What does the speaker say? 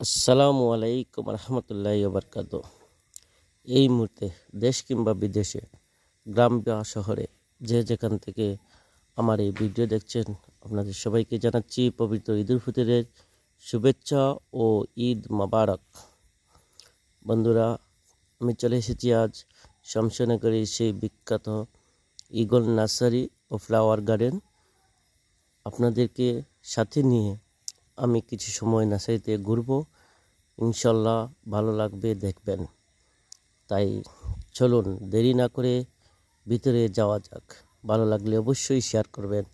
আসসালামু আলাইকুম রহমতুল্লাহ বরকাত এই মুহূর্তে দেশ কিংবা বিদেশে, গ্রাম বা শহরে, যে যেখান থেকে আমার এই ভিডিও দেখছেন, আপনাদের সবাইকে জানাচ্ছি পবিত্র ঈদ উল ফিতরের শুভেচ্ছা ও ঈদ মোবারক। বন্ধুরা, আমি চলে এসেছি আজ শামসনগরের সেই বিখ্যাত ইগল নার্সারি ও ফ্লাওয়ার গার্ডেন। আপনাদেরকে সাথে নিয়ে আমি কিছু সময় নাসাইতে ঘুরবো। ইনশাল্লাহ ভালো লাগবে, দেখবেন। তাই চলুন, দেরি না করে ভিতরে যাওয়া যাক। ভালো লাগলে অবশ্যই শেয়ার করবেন।